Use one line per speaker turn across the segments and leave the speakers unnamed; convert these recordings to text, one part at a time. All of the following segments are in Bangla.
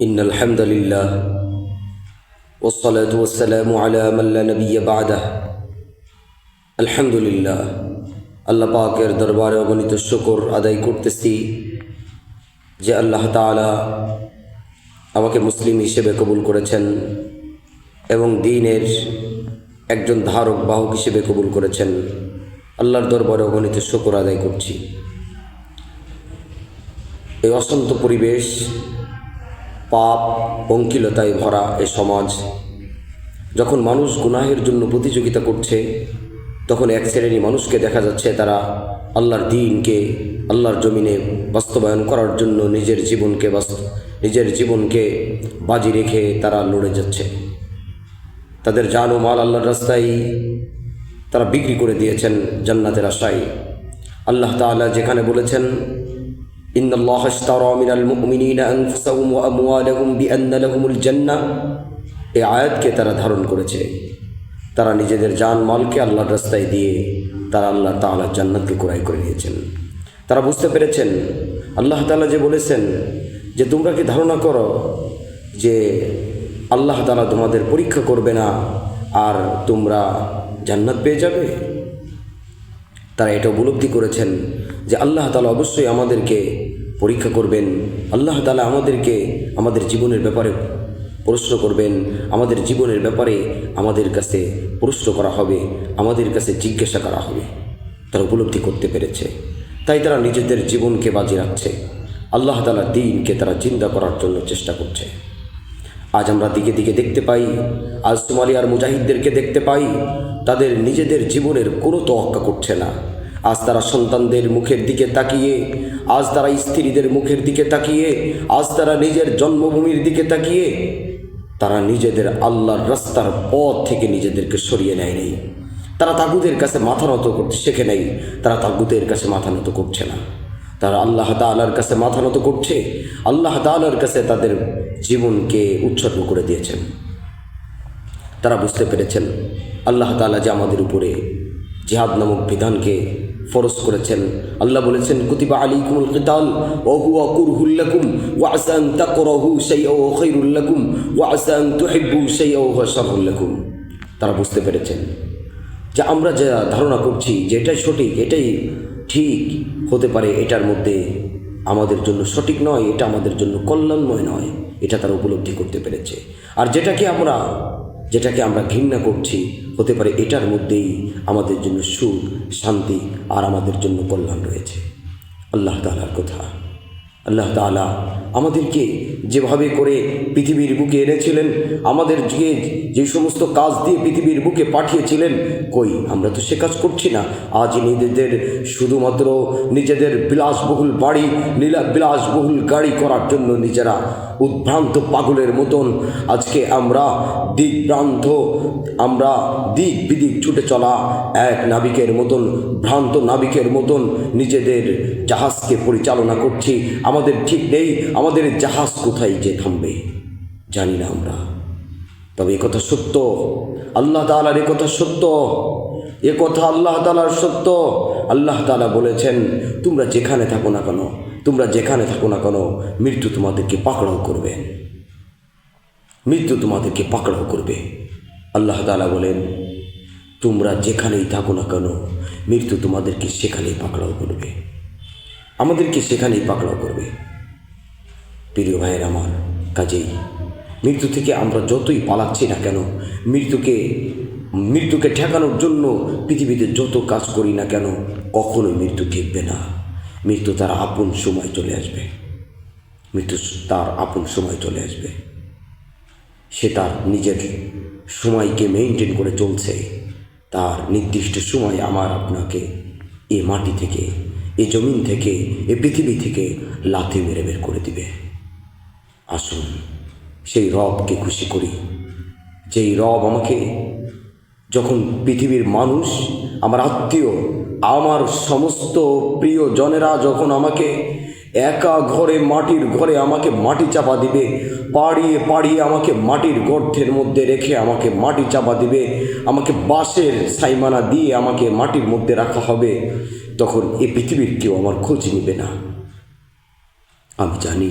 إن الحمد لله والصلاة والسلام على من لا نبي بعده الحمد لله আল্লাহ পাকের দরবারে অগণিত শুকর আদায় করতেছি যে আল্লাহ তাআলা আমাকে মুসলিম হিসেবে কবুল করেছেন এবং দিনের একজন ধারক বাহক হিসেবে কবুল করেছেন আল্লাহর দরবারে অগণিত শুকর আদায় করছি এই অশান্ত পরিবেশ পাপ পঙ্কিলতায় ভরা এ সমাজ। যখন মানুষ গুনাহের জন্য প্রতিযোগিতা করছে, তখন এক শ্রেণি মানুষকে দেখা যাচ্ছে তারা আল্লাহর দিনকে, আল্লাহর জমিনে বাস্তবায়ন করার জন্য নিজের জীবনকে নিজের জীবনকে বাজি রেখে তারা লড়ে যাচ্ছে। তাদের জান ও মাল আল্লাহর রাস্তায় তারা বিক্রি করে দিয়েছেন জান্নাতের আশায়। আল্লাহ তাআলা যেখানে বলেছেন إن الله اشترى من المؤمنين أنفسهم وأموالهم بأن لهم الجنة এই আয়াতকে তারা ধারণ করেছে তারা নিজেদের জান মালকে আল্লাহর রাস্তায় দিয়ে তারা আল্লাহ তাআলা জান্নাতকে ক্রয় করে নিয়েছেন তারা বুঝতে পেরেছেন আল্লাহ তাআলা যে বলেছেন যে তোমরা কি ধারণা করো যে আল্লাহ তাআলা তোমাদের পরীক্ষা করবে না আর তোমরা জান্নাত পেয়ে যাবে তারা এটা উপলব্ধি করেছেন যে আল্লাহ তালা অবশ্যই আমাদেরকে পরীক্ষা করবেন, আল্লাহ তালা আমাদেরকে আমাদের জীবনের ব্যাপারে প্রশ্ন করবেন, আমাদের জীবনের ব্যাপারে আমাদের কাছে প্রশ্ন করা হবে, আমাদের কাছে জিজ্ঞাসা করা হবে। তারা উপলব্ধি করতে পেরেছে। তাই তারা নিজেদের জীবনকে বাজি রাখছে। আল্লাহ তালা দিনকে তারা চিন্তা করার জন্য চেষ্টা করছে। আজ আমরা দিকে দিকে দেখতে পাই আজ সোমালিয়ার মুজাহিদদেরকে দেখতে পাই, তাদের নিজেদের জীবনের কোনো তোয়াক্কা করছে না। আজ তারা সন্তানদের মুখের দিকে তাকিয়ে, আজ তারা স্ত্রীদের মুখের দিকে তাকিয়ে, আজ তারা নিজের জন্মভূমির দিকে তাকিয়ে, তারা নিজেদের আল্লাহর রাস্তার পথ থেকে নিজেদেরকে সরিয়ে নেয় নেই তারা তাগুদের কাছে মাথা নত করতে শেখে নেই, তারা তাগুদের কাছে মাথা নত করছে না। তারা আল্লাহ তালার কাছে মাথা নত করছে, আল্লাহ তালার কাছে তাদের জীবনকে উৎসর্গ করে দিয়েছেন। তারা বুঝতে পেরেছেন, আল্লাহ তালা যে আমাদের উপরে জিহাদ নামক বিধানকে ফরজ করেছেন। আল্লাহ বলেছেন, কুতিবা আলাইকুমুল কিতাল ওয়া হুয়া কুরহুল্লাকুম ওয়া আসা আন তাকরাহু শাইআ ওয়া খায়রুল লাকুম ওয়া আসা আন তুহিব্বু শাইআ ওয়া হুয়া শাররুল লাকুম। তারা বুঝতে পেরেছেন যে আমরা যা ধারণা করছি যে এটাই সঠিক, এটাই ঠিক হতে পারে এটার মধ্যে আমাদের জন্য সঠিক নয়, এটা আমাদের জন্য কল্যাণময় নয়, এটা তারা উপলব্ধি করতে পেরেছে। আর যেটাকে আমরা যেটাকে আমরা ঘৃণা করছি, হতে পারে এটার মধ্যেই আমাদের জন্য সুখ, শান্তি আর আমাদের জন্য কল্যাণ রয়েছে। আল্লাহ তালার কথা। আল্লাহ তালা আমাদেরকে যেভাবে করে পৃথিবীর বুকে এনেছিলেন, আমাদের যে যে সমস্ত কাজ দিয়ে পৃথিবীর বুকে পাঠিয়েছিলেন, কই, আমরা তো সে কাজ করছি না। আজ নিজেদের শুধুমাত্র নিজেদের বিলাসবহুল বাড়ি, নীলা, বিলাসবহুল গাড়ি করার জন্য নিজেরা উদ্ভ্রান্ত পাগলের মতন আজকে আমরা দিকভ্রান্ত আমরা দিক বিদিক ছুটে চলা এক নাবিকের মতন, ভ্রান্ত নাবিকের মতন নিজেদের জাহাজকে পরিচালনা করছি। আমাদের ঠিক নেই, আমাদের জাহাজ কোথায় যে থামবে, জানি না আমরা। তবে কথা সত্য। আল্লাহ তালার কথা সত্য। এ কথা আল্লাহ তালার সত্য। আল্লাহ তালা বলেছেন, তোমরা যেখানে থাকো না কেন, তোমরা যেখানে থাকো না কেন, মৃত্যু তোমাদেরকে পাকড়াও করবে। মৃত্যু তোমাদেরকে পাকড়াও করবে। আল্লাহ তালা বলেন, তোমরা যেখানেই থাকো না কেন, মৃত্যু তোমাদেরকে সেখানেই পাকড়াও করবে। আমাদেরকে সেখানেই পাকড়াও করবে। প্রিয় ভাইয়ের আমার, কাজেই। মৃত্যু থেকে আমরা যতই পালাচ্ছি না কেন, মৃত্যুকে মৃত্যুকে ঠেকানোর জন্য পৃথিবীতে যত কাজ করি না কেন, কখনোই মৃত্যু ঠেকবে না। মৃত্যু তার আপন সময় চলে আসবে। মৃত্যু তার আপন সময় চলে আসবে। সে তার নিজের সময়কে মেনটেন করে চলছে। তার নির্দিষ্ট সময় আমার আপনাকে এ মাটি থেকে, এ জমিন থেকে, এ পৃথিবী থেকে লাথি মেরে বের করে দিবে। আসুন, সেই রবকে খুশি করি। যেই রব আমাকে, যখন পৃথিবীর মানুষ, আমার আত্মীয়, আমার সমস্ত প্রিয় জনেরা যখন আমাকে একা ঘরে, মাটির ঘরে আমাকে মাটি চাপা দিবে, পাড়িয়ে পাড়িয়ে আমাকে মাটির গর্তের মধ্যে রেখে আমাকে মাটি চাপা দিবে, আমাকে বাঁশের সাইমানা দিয়ে আমাকে মাটির মধ্যে রাখা হবে, তখন এ পৃথিবীর কেউ আমার খোঁজ নেবে না। আমি জানি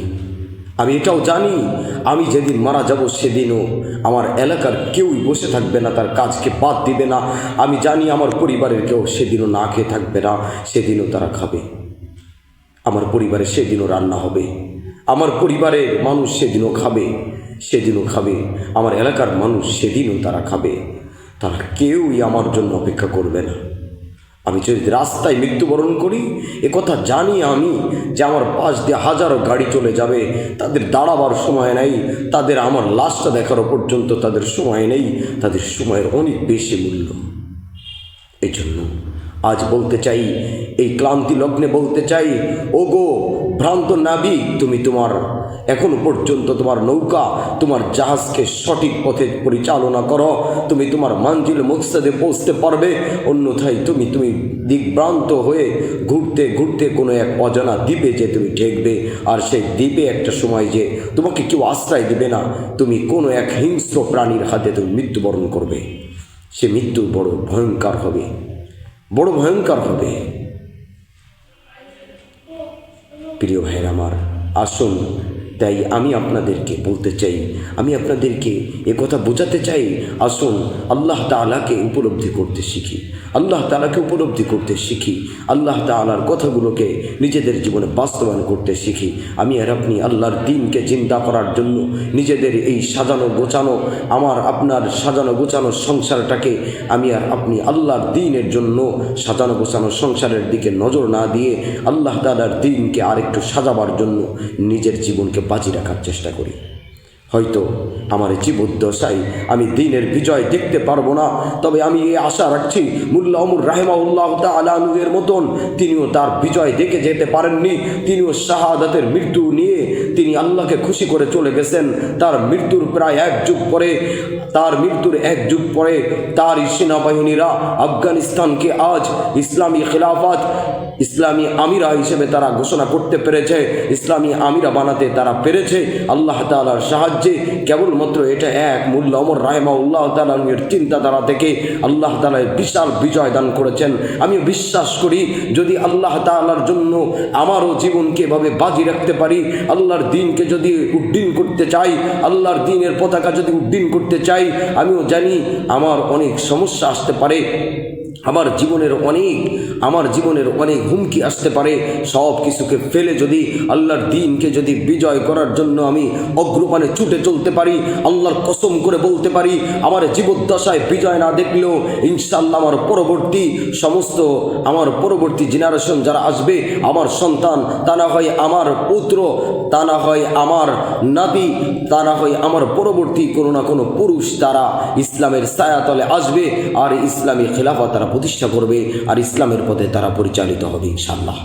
আমি এটাও জানি, আমি যেদিন মারা যাব সেদিনও আমার এলাকার কেউই বসে থাকবে না, তার কাজকে বাদ দিবে না। আমি জানি আমার পরিবারের কেউ সেদিনও না খেয়ে থাকবে না, সেদিনও তারা খাবে। আমার পরিবারে সেদিনও রান্না হবে। আমার পরিবারের মানুষ সেদিনও খাবে সেদিনও খাবে। আমার এলাকার মানুষ সেদিনও তারা খাবে। তারা কেউই আমার জন্য অপেক্ষা করবে না। আমি যদি রাস্তায় মৃত্যুবরণ করি, এ কথা জানি আমি যে আমার পাশ দিয়ে হাজারো গাড়ি চলে যাবে, তাদের দাঁড়াবার সময় নেই, তাদের আমার লাশটা দেখারও পর্যন্ত তাদের সময় নেই, তাদের সময়ের অনেক বেশি মূল্য। এই জন্য আজ বলতে চাই, এই ক্লান্তি লগ্নে বলতে চাই, ওগো ভ্রান্ত নাবিক তুমি তোমার, এখনও পর্যন্ত তোমার নৌকা, তোমার জাহাজকে সঠিক পথে পরিচালনা করো, তুমি তোমার মাঞ্জিল মকসদে পৌঁছতে পারবে, অন্যথায় তুমি তুমি দিকভ্রান্ত হয়ে ঘুরতে ঘুরতে কোনো এক অজানা দ্বীপে যে তুমি ঠেকবে, আর সেই দ্বীপে একটা সময় যে তোমাকে কেউ আশ্রয় দেবে না, তুমি কোনো এক হিংস্র প্রাণীর হাতে তুমি মৃত্যুবরণ করবে। সে মৃত্যু বড় ভয়ঙ্কর হবে। বড় ভয়ঙ্কর হবে। প্রিয় ভাইয়ের আমার আসুন তাই আমি আপনাদেরকে বলতে চাই, আমি আপনাদেরকে কথা বোঝাতে চাই, আসুন আল্লাহ তালাকে উপলব্ধি করতে শিখি। আল্লাহ তালাকে উপলব্ধি করতে শিখি। আল্লাহ তালার কথাগুলোকে নিজেদের জীবনে বাস্তবায়ন করতে শিখি। আমি আর আপনি আল্লাহর দিনকে চিন্তা করার জন্য নিজেদের এই সাজানো গোছানো, আমার আপনার সাজানো গোছানো সংসারটাকে আমি আর আপনি আল্লাহর দিনের জন্য সাজানো গোছানো সংসারের দিকে নজর না দিয়ে আল্লাহ তালার দিনকে আরেকটু সাজাবার জন্য নিজের জীবনকে বাজি রাখার চেষ্টা করি। হয়তো আমার জীবদ্দশায় আমি দিনের বিজয় দেখতে পারব না, তবে আমি এই আশা রাখছি, মুল্লা অমর রাহেমাউল্লাহ আলানুয়ের মতন, তিনিও তার বিজয় দেখে যেতে পারেননি, তিনিও শাহাদাতের মৃত্যু নিয়ে তিনি আল্লাহকে খুশি করে চলে গেছেন, তার মৃত্যুর প্রায় এক যুগ পরে, তার মৃত্যুর এক যুগ পরে তারই সেনাবাহিনীরা আফগানিস্তানকে আজ ইসলামী খেলাফত ইসলামী আমিরা হিসেবে তারা ঘোষণা করতে পেরেছে, ইসলামী আমিরা বানাতে তারা পেরেছে। আল্লাহ তালার সাহায্যে কেবলমাত্র এটা এক মূল্য অমর রাহেমা উল্লাহ তালের চিন্তাধারা থেকে আল্লাহ তালায় বিশাল বিজয় দান করেছেন। আমি বিশ্বাস করি, যদি আল্লাহ তালার জন্য আমারও জীবনকে এভাবে বাজি রাখতে পারি, আল্লাহর দিনকে যদি উড্ডীন করতে চাই, আল্লাহর দিনের পতাকা যদি উড্ডীন করতে চাই, আমিও জানি আমার অনেক সমস্যা আসতে পারে। আমার জীবনের অনেক, আমার জীবনের অনেক হুমকি আসতে পারে। সব কিছুকে ফেলে যদি আল্লাহর দিনকে যদি বিজয় করার জন্য আমি অগ্রপানে ছুটে চলতে পারি, আল্লাহর কসম করে বলতে পারি, আমার জীবদ্দশায় বিজয় না দেখলেও ইনশাল্লাহ আমার পরবর্তী সমস্ত, আমার পরবর্তী জেনারেশন যারা আসবে, আমার সন্তান, তা না হয় আমার পুত্র, তা না হয় আমার নাতি, তা না হয় আমার পরবর্তী কোনো না কোনো পুরুষ তারা ইসলামের ছায়াতলে আসবে, আর ইসলামী খেলাফা তারা প্রতিষ্ঠা করবে আর ইসলামের পথে তারা পরিচালিত হবে ইনশাল্লাহ